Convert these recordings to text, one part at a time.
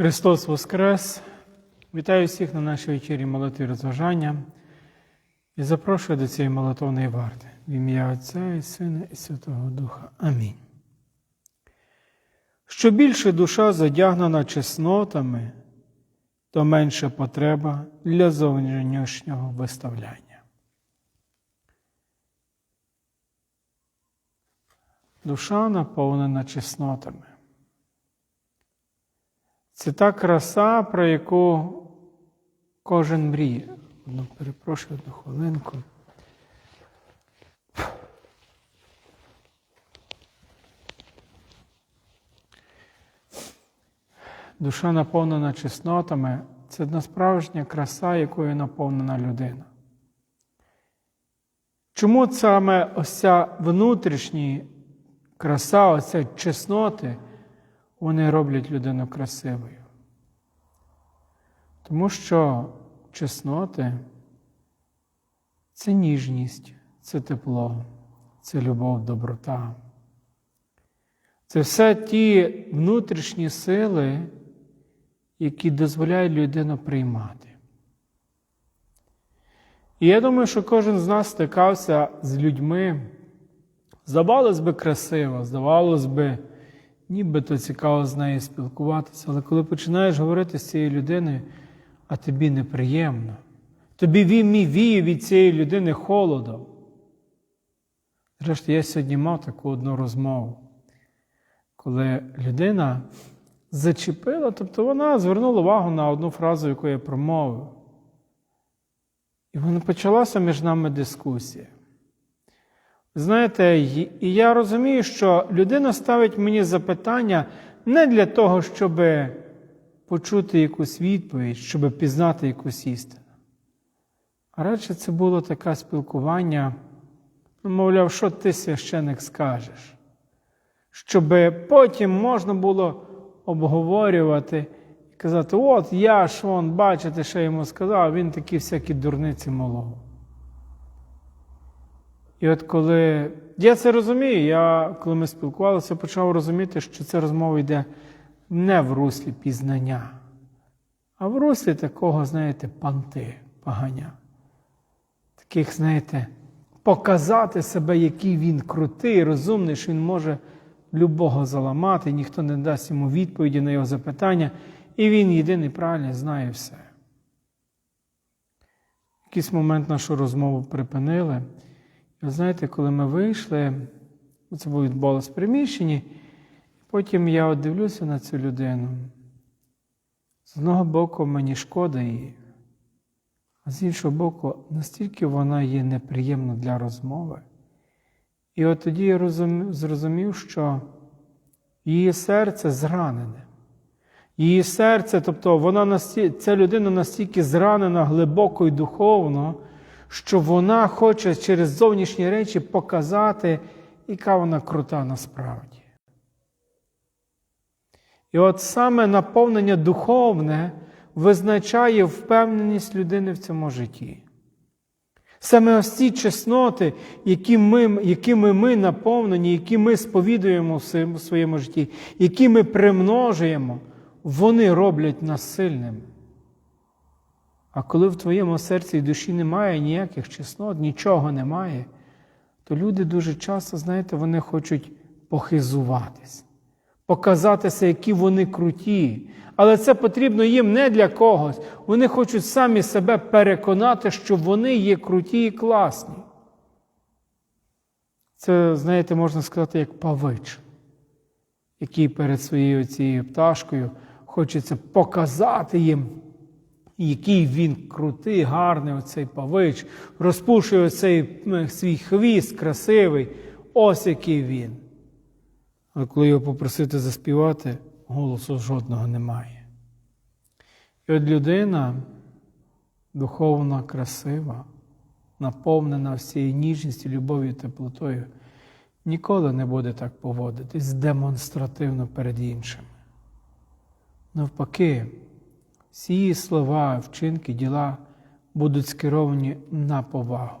Христос Воскрес! Вітаю всіх на нашій вечері молитви розважання і запрошую до цієї молитовної варти в ім'я Отця і Сина і Святого Духа. Амінь. Що більше душа задягнена чеснотами, то менша потреба для зовнішнього виставляння. Душа наповнена чеснотами. Це та краса, про яку кожен мріє. Одну перепрошую одну хвилинку. Душа наповнена чеснотами це одна справжня краса, якою наповнена людина. Чому саме ось ця внутрішня краса, оця чесноти, вони роблять людину красивою? Тому що чесноти це ніжність, це тепло, це любов, доброта. Це все ті внутрішні сили, які дозволяють людину приймати. І я думаю, що кожен з нас стикався з людьми, здавалось би, красиво, здавалось би, нібито цікаво з нею спілкуватися, але коли починаєш говорити з цією людиною, а тобі неприємно, тобі він віє від цієї людини холодом. Зрештою, я сьогодні мав таку одну розмову, коли людина зачепила, тобто вона звернула увагу на одну фразу, яку я промовив. І вона почалася між нами дискусія. Знаєте, і я розумію, що людина ставить мені запитання не для того, щоб почути якусь відповідь, щоб пізнати якусь істину. А радше це було таке спілкування, ну, мовляв, що ти священик скажеш, щоб потім можна було обговорювати і казати, от я ж вон, бачите, що йому сказав, він такі всякі дурниці молов. І от коли я це розумію, я, коли ми спілкувалися, почав розуміти, що ця розмова йде не в руслі пізнання, а в руслі такого, знаєте, панти, поганя. Таких, знаєте, показати себе, який він крутий, розумний, що він може любого заламати, ніхто не дасть йому відповіді на його запитання, і він єдиний правильний знає все. В якийсь момент нашу розмову припинили. Ви знаєте, коли ми вийшли, це було відбулося в приміщенні, потім я от дивлюся на цю людину. З одного боку, мені шкода її, а з іншого боку, настільки вона є неприємна для розмови. І от тоді я зрозумів, що її серце зранене. Її серце, тобто вона настільки, ця людина настільки зранена глибоко і духовно, що вона хоче через зовнішні речі показати, яка вона крута насправді. І от саме наповнення духовне визначає впевненість людини в цьому житті. Саме ось ці чесноти, які ми, якими ми наповнені, які ми сповідуємо в своєму житті, які ми примножуємо, вони роблять нас сильними. А коли в твоєму серці і душі немає ніяких чеснот, нічого немає, то люди дуже часто, знаєте, вони хочуть похизуватись, показатися, які вони круті. Але це потрібно їм не для когось. Вони хочуть самі себе переконати, що вони є круті і класні. Це, знаєте, можна сказати, як павич, який перед своєю цією пташкою хочеться показати їм, який він крутий, гарний оцей павич, розпушує оцей свій хвіст красивий, ось який він. А коли його попросити заспівати, голосу жодного немає. І от людина духовно красива, наповнена всією ніжністю, любов'ю, теплотою, ніколи не буде так поводитись демонстративно перед іншими. Навпаки, всі її слова, вчинки, діла будуть скеровані на повагу,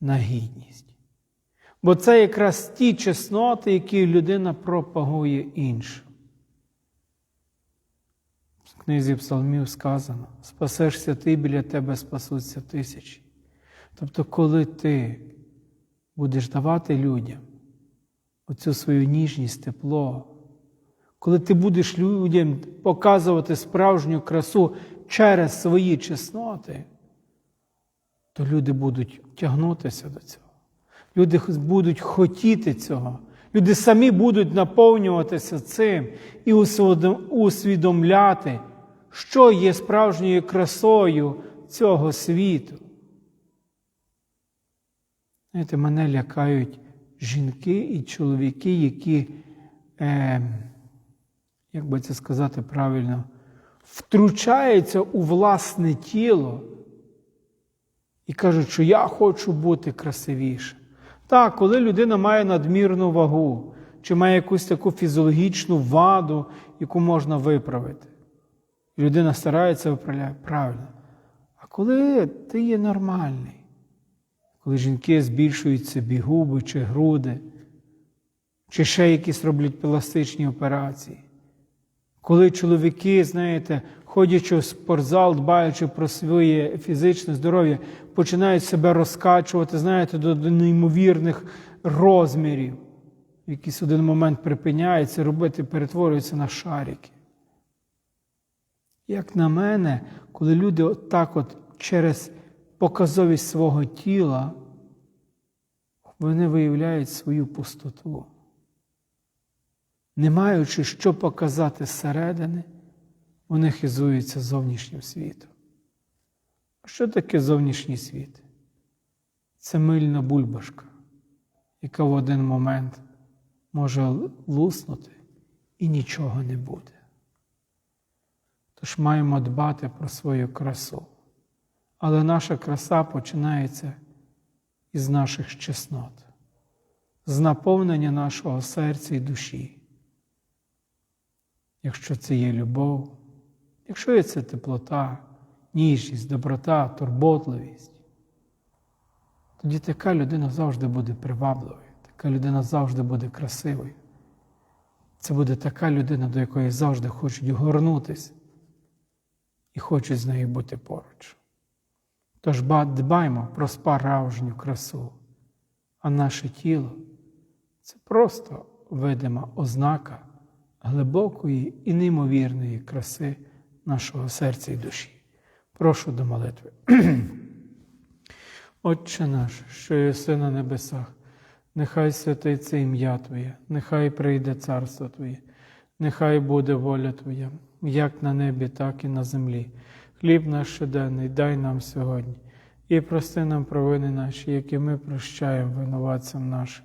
на гідність. Бо це якраз ті чесноти, які людина пропагує іншим. В книзі Псалмів сказано: спасешся ти, біля тебе спасуться тисячі. Тобто, коли ти будеш давати людям оцю свою ніжність, тепло, коли ти будеш людям показувати справжню красу через свої чесноти, то люди будуть тягнутися до цього. Люди будуть хотіти цього. Люди самі будуть наповнюватися цим і усвідомляти, що є справжньою красою цього світу. Знаєте, мене лякають жінки і чоловіки, які, е, як би це сказати правильно, втручаються у власне тіло і кажуть, що я хочу бути красивішим. Так, коли людина має надмірну вагу, чи має якусь таку фізіологічну ваду, яку можна виправити. Людина старається виправляти правильно. А коли ти є нормальний, коли жінки збільшують собі губи чи груди, чи ще якісь роблять пластичні операції, коли чоловіки, знаєте, ходячи в спортзал, дбаючи про своє фізичне здоров'я, починають себе розкачувати, знаєте, до, неймовірних розмірів. Якийсь один момент припиняється, робити, перетворюються на шарики. Як на мене, коли люди отак от через показовість свого тіла, вони виявляють свою пустоту. Не маючи що показати зсередини, вони хизуються зовнішнім світом. Що таке зовнішній світ? Це мильна бульбашка, яка в один момент може луснути і нічого не буде. Тож маємо дбати про свою красу. Але наша краса починається із наших чеснот, з наповнення нашого серця і душі. Якщо це є любов, якщо є це теплота, ніжність, доброта, турботливість, тоді така людина завжди буде привабливою, така людина завжди буде красивою. Це буде така людина, до якої завжди хочуть горнутися і хочуть з нею бути поруч. Тож дбаймо про справжню красу, а наше тіло це просто видима ознака глибокої і неймовірної краси нашого серця і душі. Прошу до молитви. Отче наш, що єси на небесах, нехай святиться ім'я Твоє, нехай прийде царство Твоє, нехай буде воля Твоя, як на небі, так і на землі. Хліб наш щоденний дай нам сьогодні, і прости нам провини наші, які ми прощаємо винуватцям нашим.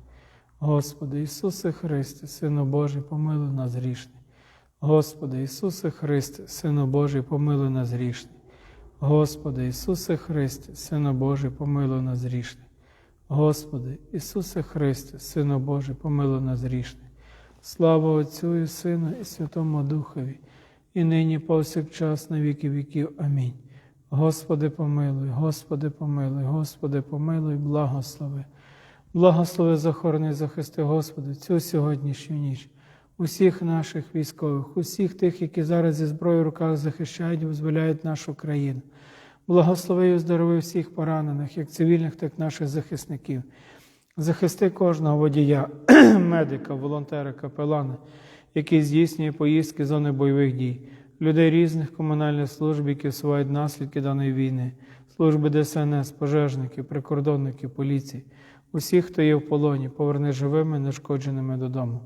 Господи Ісусе Христе, Сину Божий, помилуй нас грішний. Господи Ісусе Христе, Сину Божий, помилуй нас грішний. Господи Ісусе Христе, Сину Божий, помилуй нас грішний. Господи Ісусе Христе, Сину Божий, помилуй нас грішний. Слава Отцю і Сину, і Святому Духові, і нині повсякчас на віки віків. Амінь. Господи, помилуй, Господи, помилуй, Господи, помилуй, благослови. Благослови захорони, захисти, Господи, цю сьогоднішню ніч, усіх наших військових, усіх тих, які зараз зі зброєю в руках захищають і визволяють нашу країну. Благослови і оздорови всіх поранених, як цивільних, так і наших захисників. Захисти кожного водія, медика, волонтера, капелана, який здійснює поїздки зони бойових дій, людей різних комунальних служб, які усувають наслідки даної війни, служби ДСНС, пожежників, прикордонників, поліції усіх, хто є в полоні, поверни живими, нешкодженими додому.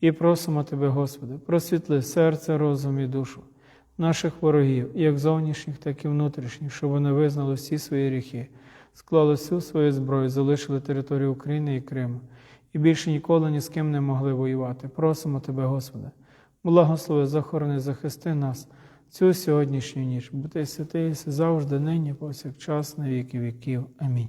І просимо Тебе, Господи, просвітли серце, розум і душу наших ворогів, як зовнішніх, так і внутрішніх, щоб вони визнали всі свої гріхи, склали всю свою зброю, залишили територію України і Криму, і більше ніколи ні з ким не могли воювати. Просимо Тебе, Господи, благослови, захорони, захисти нас, цю сьогоднішню ніч. Бо ти святий завжди, нині, повсякчас, на віки віків. Амінь.